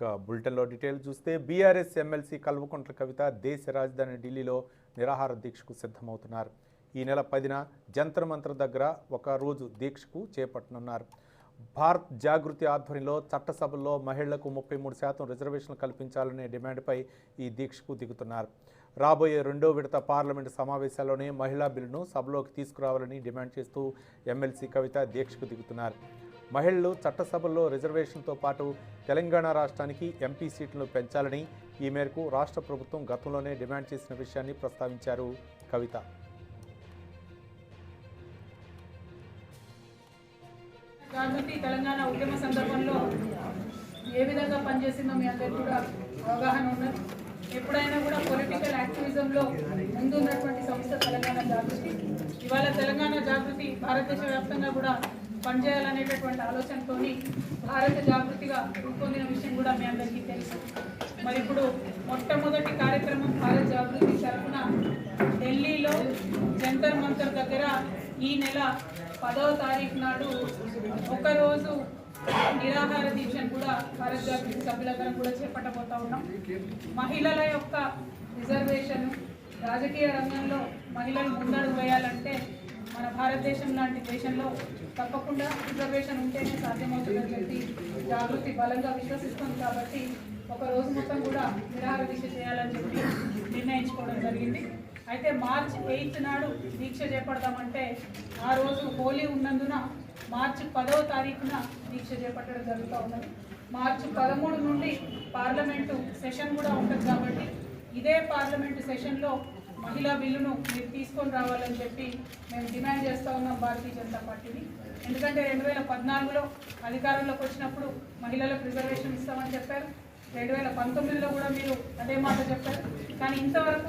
ఇక బులెటిన్లో డీటెయిల్ చూస్తే బీఆర్ఎస్ ఎమ్మెల్సీ కల్వకుంట్ల కవిత దేశ రాజధాని ఢిల్లీలో నిరాహార దీక్షకు సిద్ధమవుతున్నారు. ఈ నెల పదిన జంతర్ మంత్ర దగ్గర ఒక రోజు దీక్షకు చేపట్టనున్నారు. భారత్ జాగృతి ఆధ్వర్యంలో చట్టసభల్లో మహిళలకు ముప్పై మూడు శాతం రిజర్వేషన్లు కల్పించాలనే డిమాండ్పై ఈ దీక్షకు దిగుతున్నారు. రాబోయే రెండో విడత పార్లమెంటు సమావేశాల్లోనే మహిళా బిల్లును సభలోకి తీసుకురావాలని డిమాండ్ చేస్తూ ఎమ్మెల్సీ కవిత దీక్షకు దిగుతున్నారు. మహిళలు చట్టసభల్లో రిజర్వేషన్తో పాటు తెలంగాణ రాష్ట్రానికి ఎంపీ సీట్లను పెంచాలని ఈ మేరకు రాష్ట్ర ప్రభుత్వం గతంలోనే డిమాండ్ చేసిన విషయాన్ని ప్రస్తావించారు కవిత. జాగృతి తెలంగాణ ఉద్యమ సందర్భంలో ఏ విధంగా పనిచేసిందో మీ అందరికీ కూడా అవగాహన ఉన్నది. ఎప్పుడైనా కూడా పొలిటికల్ యాక్టివిజంలో ముందున్నటువంటి సంస్థ తెలంగాణ జాగృతి. ఇవాళ తెలంగాణ జాగృతి భారతదేశ వ్యాప్తంగా కూడా పనిచేయాలనేటటువంటి ఆలోచనతోని భారత జాగృతిగా రూపొందిన విషయం కూడా మీ అందరికీ తెలుసు. మరి ఇప్పుడు మొట్టమొదటి కార్యక్రమం భారత జాగృతి తరఫున ఢిల్లీలో జంతర్ మంతర్ దగ్గర ఈ నెల పదవ తారీఖు నాడు ఒకరోజు నిరాహార దీక్షను కూడా భారత జాగృతి సభ్యులందరం కూడా చేపట్టబోతా ఉన్నాం. మహిళల యొక్క రిజర్వేషన్ రాజకీయ రంగంలో మహిళలు ముందడుగు వేయాలంటే మన భారతదేశం లాంటి దేశంలో తప్పకుండా రిజర్వేషన్ ఉంటేనే సాధ్యమవుతుందని చెప్పి జాగృతి బలంగా విశ్వసిస్తుంది కాబట్టి ఒక రోజు మొత్తం కూడా నిరాహార దీక్ష చేయాలని చెప్పి నిర్ణయించుకోవడం జరిగింది. అయితే మార్చ్ ఎయిత్ నాడు దీక్ష చేపడదామంటే ఆ రోజు హోలీ ఉన్నందున మార్చి పదవ తారీఖున దీక్ష చేపట్టడం జరుగుతూ ఉన్నది. మార్చి పదమూడు నుండి పార్లమెంటు సెషన్ కూడా ఉంటుంది కాబట్టి ఇదే పార్లమెంటు సెషన్లో మహిళా బిల్లును మీరు తీసుకొని రావాలని చెప్పి మేము డిమాండ్ చేస్తూ ఉన్నాం భారతీయ జనతా పార్టీని. ఎందుకంటే రెండు వేల పద్నాలుగులో అధికారంలోకి వచ్చినప్పుడు మహిళలకు రిజర్వేషన్ ఇస్తామని చెప్పారు. రెండు వేల పంతొమ్మిదిలో కూడా మీరు అదే మాట చెప్పారు. కానీ ఇంతవరకు